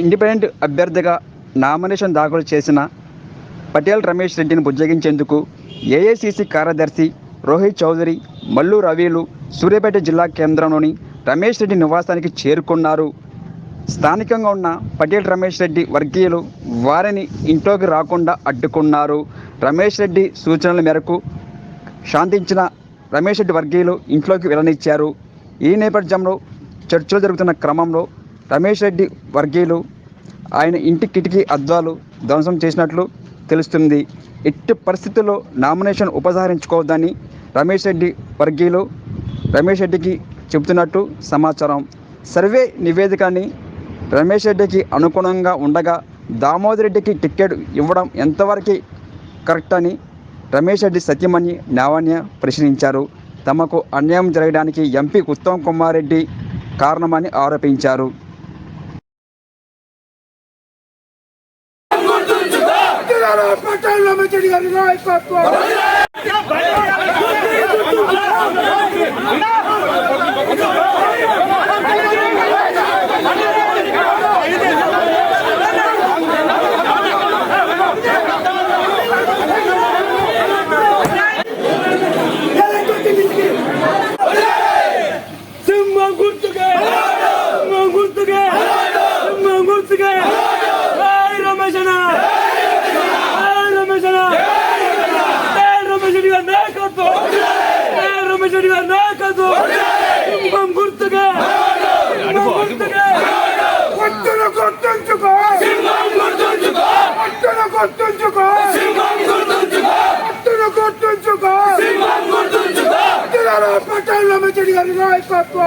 Independent అభ్యర్థిగా nomination దాఖలు చేసిన పటేల్ రమేష్ రెడ్డిని బుజ్జగించేందుకు ఏఐసిసి కార్యదర్శి రోహిత్ చౌదరి మల్లు రవిలు సూర్యాపేట జిల్లా కేంద్రంలోని రమేష్ రెడ్డి నివాసానికి చేరుకున్నారు. స్థానికంగా ఉన్న పటేల్ రమేష్ రెడ్డి వర్గీయులు వారిని ఇంట్లోకి రాకుండా అడ్డుకున్నారు. రమేష్ రెడ్డి సూచనల మేరకు శాంతించిన రమేష్ రెడ్డి వర్గీయులు ఇంట్లోకి వెళ్ళనిచ్చారు. ఈ నేపథ్యంలో చర్చలు జరుగుతున్న క్రమంలో రమేష్ రెడ్డి వర్గీయులు. ఆయన ఇంటి కిటికీ అద్దాలు ధ్వంసం చేసినట్లు తెలుస్తుంది. ఎట్టి పరిస్థితుల్లో నామినేషన్ ఉపసంహరించుకోవద్దని రమేష్ రెడ్డి వర్గీయులు రమేష్ రెడ్డికి చెబుతున్నట్టు సమాచారం. సర్వే నివేదికని రమేష్ రెడ్డికి అనుగుణంగా ఉండగా దామోదర్ రెడ్డికి టికెట్ ఇవ్వడం ఎంతవరకు కరెక్ట్ అని రమేష్ రెడ్డి సత్యమణి నావాణ్య ప్రశ్నించారు. తమకు అన్యాయం జరగడానికి ఎంపీ ఉత్తమ్ కుమార్ రెడ్డి కారణమని ఆరోపించారు. যারা পাঠান নামে চেরিয়ারি লড়াই করব ভাই ಕಾಪಾಟ ನಮ್ಮ ಜಡಿಗಾರಿ ನಾಯಕತ್ವ